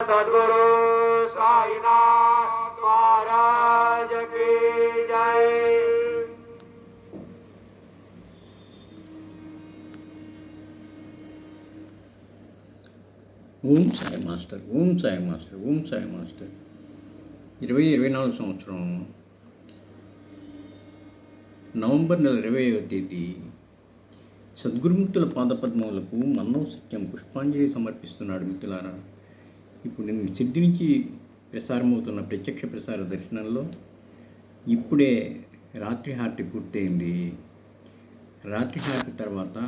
सद्गुरु साईनाथ महाराज की जय Om Sai master Om Sai master Om Sai master ఇరవై ఇరవై నాలుగు సంవత్సరం నవంబర్ నెల ఇరవై తేదీ సద్గురుముక్తుల పాదపద్మములకు మన్నవ సత్యం పుష్పాంజలి సమర్పిస్తున్నాడు మిత్రులారా ఇప్పుడు నేను సిద్ధి నుంచి ప్రసారమవుతున్న ప్రత్యక్ష ప్రసార దర్శనంలో ఇప్పుడే రాత్రి హారతి పూర్తయింది. రాత్రి హారతి తర్వాత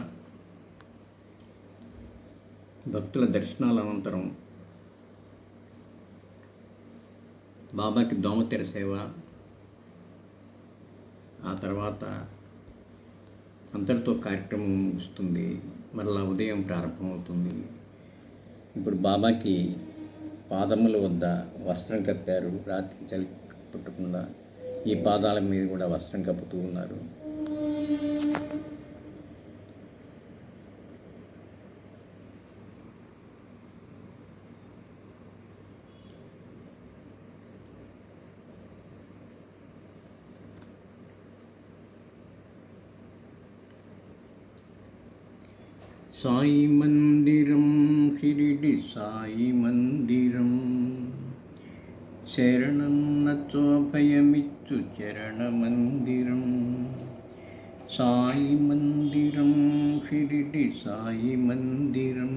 భక్తుల దర్శనాల అనంతరం బాబాకి దోమతెర సేవ ఆ తర్వాత అందరితో కార్యక్రమం ముగుస్తుంది. మరలా ఉదయం ప్రారంభమవుతుంది. ఇప్పుడు బాబాకి పాదముల వద్ద వస్త్రం కప్పారు. రాత్రి చలి పుట్టకుండా ఈ పాదాల మీద కూడా వస్త్రం కప్పుతూ ఉన్నారు. సాయి మందిరం షిరిడి సాయి మందిరం శరణన్నతో భయమిచ్చు చరణ మందిరం సాయి మందిరం షిరిడి సాయి మందిరం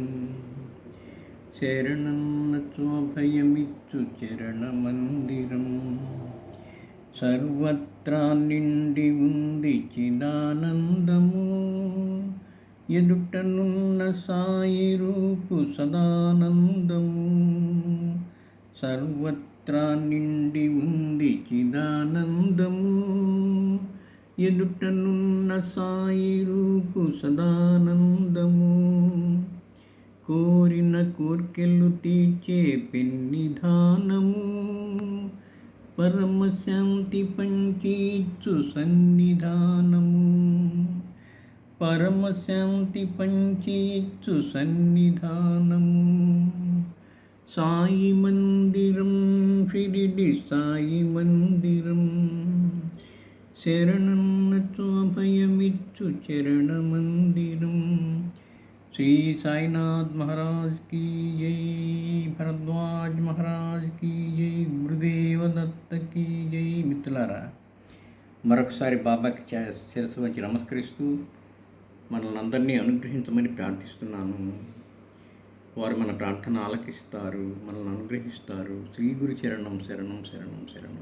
శరణన్నతో భయమిచ్చు చరణ మందిరం సర్వత్రా నిండి ఉంది చిదానందము ఎదుటనున్న సాయి రూపు సదానందము. సర్వత్రా నిండి ఉంది చిదానందము. ఎదుటనున్న సాయి రూపు సదానందము. కోరిన కోర్కెలు తీర్చే పెన్నిధానము. పరమశాంతి పంచీచ్చు సన్నిధానము. పరమశాంతి పంచేచ్చు సన్నిధానము సాయి మందిరం షిరిడి సాయి మందిరం. శరణం నత్వభయమిచ్చు చరణమందిరం శ్రీ సాయినాథ్ మహారాజ్ కీ జై భరద్వాజ్ మహారాజ్ కీ జై గురుదేవ కీ జై. మిత్రులారా మరొకసారి బాబాకి శిరస్సు వచ్చి నమస్కరిస్తూ మనల్ని అందరినీ అనుగ్రహించమని ప్రార్థిస్తున్నాను. వారు మన ప్రార్థన ఆలకిస్తారు మనల్ని అనుగ్రహిస్తారు. శ్రీ గురు చరణం శరణం శరణం శరణం.